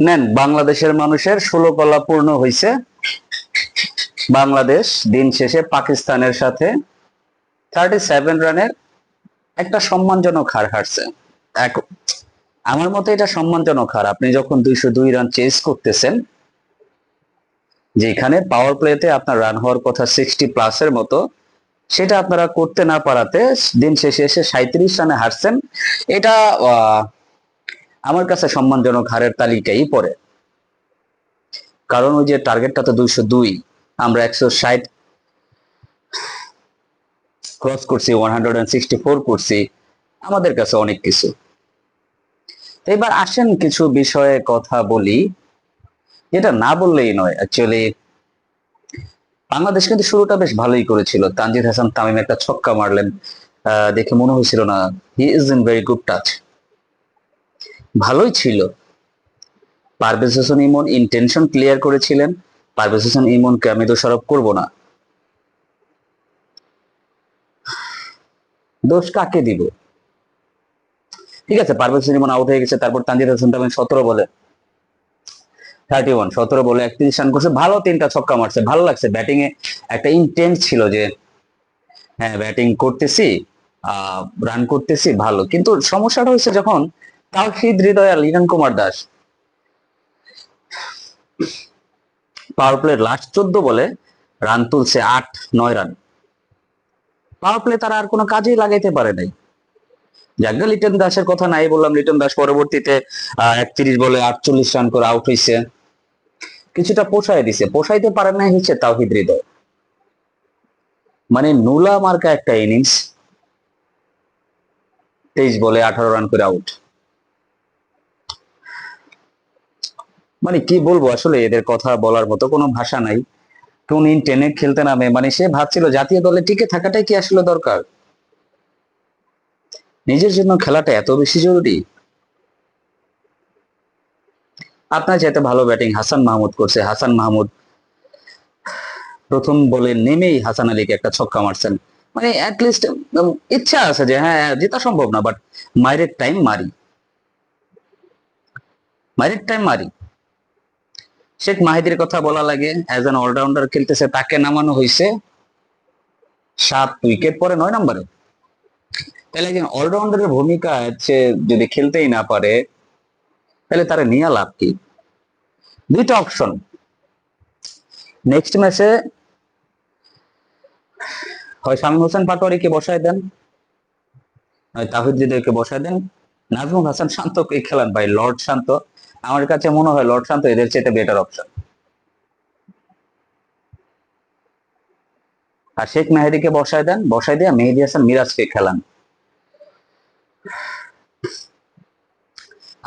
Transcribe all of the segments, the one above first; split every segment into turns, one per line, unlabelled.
নেন, বাংলাদেশের মানুষের ষোলো কলা পূর্ণ হয়েছে বাংলাদেশ দিন শেষে পাকিস্তানের সাথে থার্টি সেভেন রানের একটা সম্মানজনক হার হারছে। এক- আমার মতে এটা সম্মানজনক হার। আপনি যখন দুইশো দুই রান চেস করতেছেন, যেখানে পাওয়ার প্লেতে আপনার রান হওয়ার কথা সিক্সটি প্লাসের মতো, সেটা আপনারা করতে না পারাতে দিন শেষে এসে সাঁত্রিশ রানে হারছেন। এটা আমার কাছে সম্মানজনক হারের তালিকাই পড়ে। কারণ ওই যে টার্গেটটা তো দুইশো দুই, আমরা একশো ষাট ক্রস করছি one hundred and sixty four করছি, আমাদের কাছে অনেক কিছু। এবার আসেন কিছু বিষয়ে কথা বলি, যেটা না বললেই নয় অ্যাকচুয়ালি বাংলাদেশ কিন্তু শুরুটা বেশ ভালোই করেছিল। তানজিদ হাসান তামিম একটা ছক্কা মারলেন দেখে মনে হয়েছিল না he is in very good touch ভালোই ছিল। পারভেজ হোসেন ইমন ইন্টেনশন ক্লিয়ার করেছিলেন। পারভেজ হোসেন ইমনকে আমি দোষারোপ করব না। দোষ কাকে দিব? ঠিক আছে, পারভেজ হোসেন ইমন আউট হয়ে গেছে, তারপর তানজিদ হাসান তামিম সতেরো বলে। থার্টি ওয়ান সতেরো বলে একত্রিশ রান করছে, ভালো তিনটা ছক্কা মারছে, ভালো লাগছে। ব্যাটিং এ একটা ইন্টেন্স ছিল যে হ্যাঁ ব্যাটিং করতেছি রান করতেছি, ভালো। কিন্তু সমস্যাটা হচ্ছে যখন তাওহিদ হৃদয় আর Liton Kumar Das. Power play last চোদ্দ বলে রান তুলছে আট, নয় রান পাওয়ার প্লে তারা আর কোনো কাজেই লাগাইতে পারে নাই। যাজ্ঞা লিটন দাসের কথা নাই বললাম, লিটন দাস পরবর্তীতে একত্রিশ বলে আটচল্লিশ রান করে আউট হয়েছে কিছুটা পোষায় দিছে। পোষাইতে পারে নাই হচ্ছে তাওহিদ হৃদয়। মানে নুলা মার্কা একটা ইনিংস তেইশ বলে আঠারো রান করে আউট মানে কি বলব আসলে এদের কথা বলার মতো কোনো ভাষা নাই। কোন ইন টেনে খেলতে নামে মানে সে ভাবছিল জাতীয় দলে টিকে থাকাটাই কি আসলে দরকার? নিজের জন্য খেলাটা এত বেশি জরুরি? আপনার চাইতে ভালো ব্যাটিং হাসান মাহমুদ করছে। হাসান মাহমুদ প্রথম বলে নেমেই হাসান আলীকে একটা ছক্কা মারছেন। মানে অ্যাটলিস্ট ইচ্ছা আছে যে হ্যাঁ জেতা সম্ভব না বাট মাইরের টাইম মারি। মাইরের টাইম মারি। শেখ মাহিদির কথা বলা লাগে অ্যাজ অ্যান অলরাউন্ডার খেলতেছে, তাকে নামানো হয়েছে সাত উইকেট পরে নয় নম্বরে। তাহলে একজন অলরাউন্ডারের ভূমিকা হচ্ছে যদি খেলতেই না পারে, তাহলে তারা নিয়ে লাভ কি? দুইটা অপশন নেক্সট ম্যাচে হয় শামীম হোসেন পাটোয়ারিকে বসায় দেন, হয় তাহিদ হৃদয়কে বসায় দেন, নাজমুল হাসান শান্তকে খেলান ভাই, লর্ড শান্ত। আমার কাছে মনে হয় লর্ড শান্ত এদের চেয়ে বেটার অপশন আর শেখ মেহেদিকে বসায় দেন, বসায় দিয়ে মেহেদি হাসান মিরাজকে খেলান।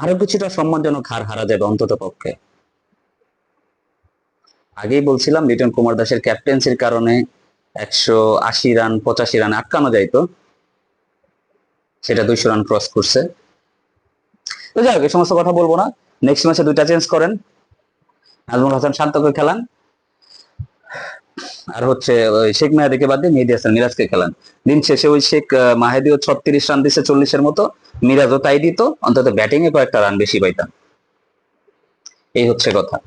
আরও কিছুটা সম্মানজনক হার হারা যাবে অন্তত পক্ষে। আগেই বলছিলাম, লিটন কুমার দাসের ক্যাপ্টেন্সির কারণে একশো আশি রান, পঁচাশি রান আটকানো যাইতো সেটা দুইশো রান ক্রস করছে। তো যাই হোক এই সমস্ত কথা বলব না। নেক্সট ম্যাচে দুইটা চেঞ্জ করেন। নাজমুল হাসান শান্তকে খেলান। আর হচ্ছে ওই শেখ মেহাদিকে বাদ দিয়ে মেহেদি হাসান, মিরাজকে খেলান। দিন শেষে ওই শেখ মাহেদিও ছত্রিশ রান দিছে চল্লিশের মতো। মিরাজও তাই দিত। অন্তত ব্যাটিং এ কয়েকটা রান বেশি পাইতাম। এই হচ্ছে কথা।